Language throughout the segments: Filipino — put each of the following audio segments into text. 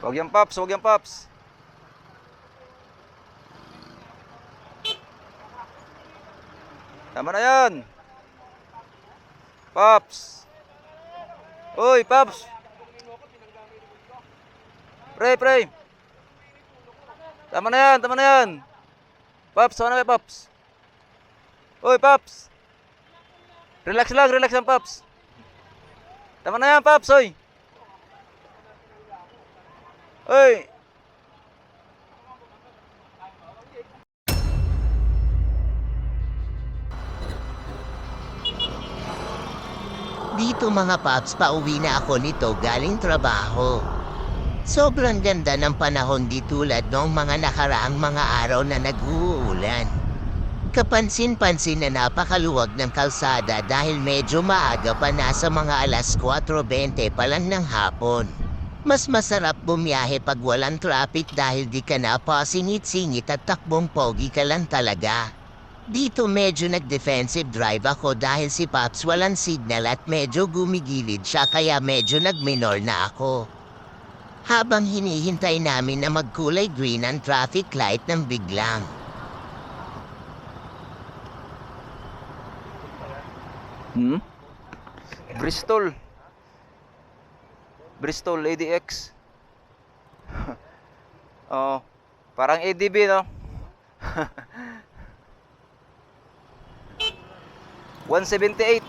Huwag yan, Paps. Huwag yan, Paps. Tama na yan. Paps. Uy, Paps. Pre, pre. Tama na yan, tama na yan. Paps, tama na yan, Paps. Uy, Paps. Relax lang, relax lang, Paps. Tama na yan, Paps, oy. Oy. Dito mga paps, pauwi na ako nito galing trabaho. Sobrang ganda ng panahon di tulad noong mga nakaraang mga araw na nag-uulan. Kapansin-pansin na napakaluwag ng kalsada dahil medyo maaga pa nasa mga alas 4.20 pa lang ng hapon. Mas masarap bumiyahe pag walang traffic dahil di ka na pa singit-singit at takbong pogi ka lang talaga. Dito medyo nag-defensive drive ako dahil si Pops walang signal at medyo gumigilid siya kaya medyo nag-minor na ako. Habang hinihintay namin na magkulay green ang traffic light ng biglang. Hmm? Bristol. Bristol ADX. oh, parang ADB no. 178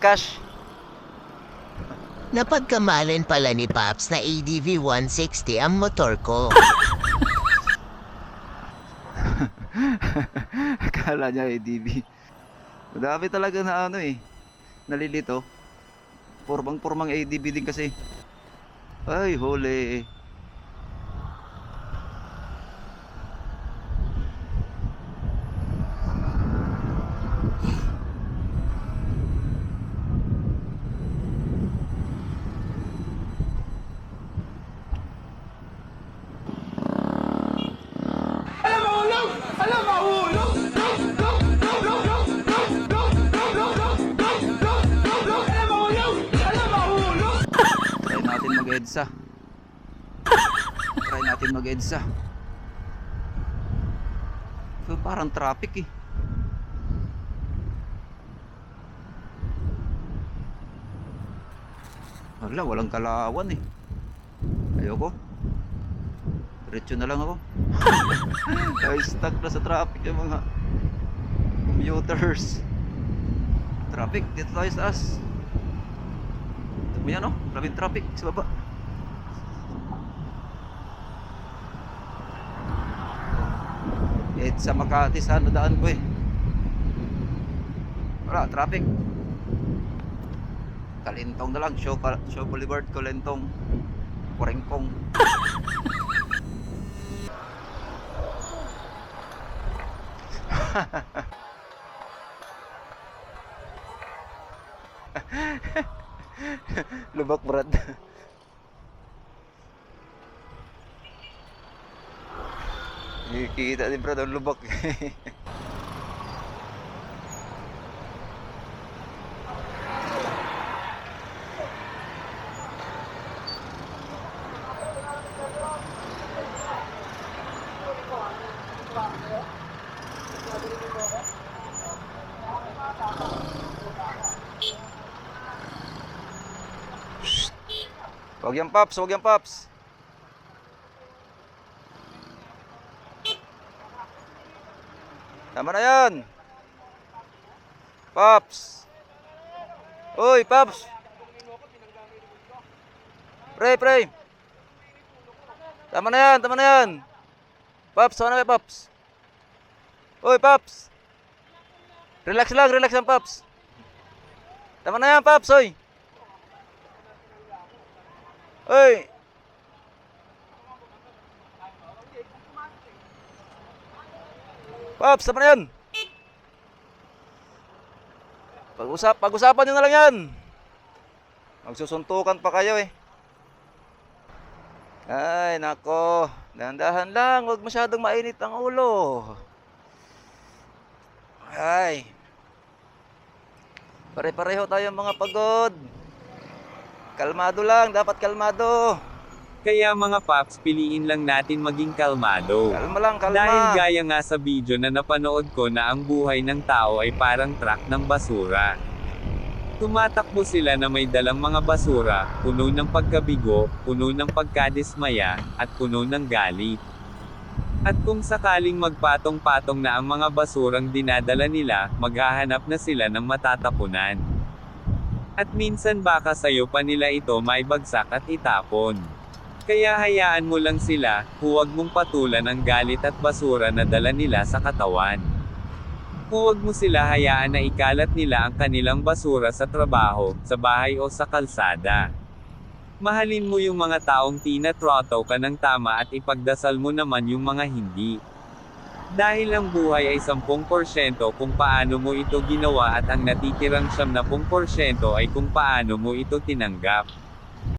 cash. Napagkamalin pala ni Pops na ADV 160 ang motor ko. Akala niya ADB. Madami talaga na ano eh. Nalilito. Pormang-pormang ADB din kasi. Ay, huli. mag-EDSA. Try natin mag-EDSA. So, parang traffic eh. Wala, walang kalawan eh. Ayoko. Diretso na lang ako. Ay, stuck na sa traffic yung mga commuters. Traffic, dito tayo sa taas. May ano, maraming traffic sa baba. Eh, sa Makati sa ano daan ko eh. Wala, traffic. Kalintong na lang, show, show Boulevard, Kalintong. Kurengkong. Lubak, Brad. Kikita din, Brad, ang lubak. Huwag yan, Paps. Huwag yan, Paps. Tama na yan. Paps. Uy, Paps. Pre, pre. Tama na yan, tama na yan. Paps, tama na yan, Paps. Uy, Paps. Relax lang, relax lang, Paps. Tama na yan, Paps, oy. Oy. Paps, tama na yan. Pag-usap, pag-usapan nyo na lang yan. Magsusuntukan pa kayo eh. Ay, nako. Dahan-dahan lang, huwag masyadong mainit ang ulo. Ay. Pare-pareho tayo mga pagod. Kalmado lang, dapat kalmado. Kaya mga paps piliin lang natin maging kalmado. Kalma lang, kalma. Dahil gaya nga sa video na napanood ko na ang buhay ng tao ay parang truck ng basura. Tumatakbo sila na may dalang mga basura, puno ng pagkabigo, puno ng pagkadismaya, at puno ng galit. At kung sakaling magpatong-patong na ang mga basurang dinadala nila, maghahanap na sila ng matatapunan. At minsan baka sayo pa nila ito may bagsak at itapon. Kaya hayaan mo lang sila, huwag mong patulan ang galit at basura na dala nila sa katawan. Huwag mo sila hayaan na ikalat nila ang kanilang basura sa trabaho, sa bahay o sa kalsada. Mahalin mo yung mga taong tinatroto ka ng tama at ipagdasal mo naman yung mga hindi. Dahil ang buhay ay 10% kung paano mo ito ginawa at ang natitirang 70% ay kung paano mo ito tinanggap.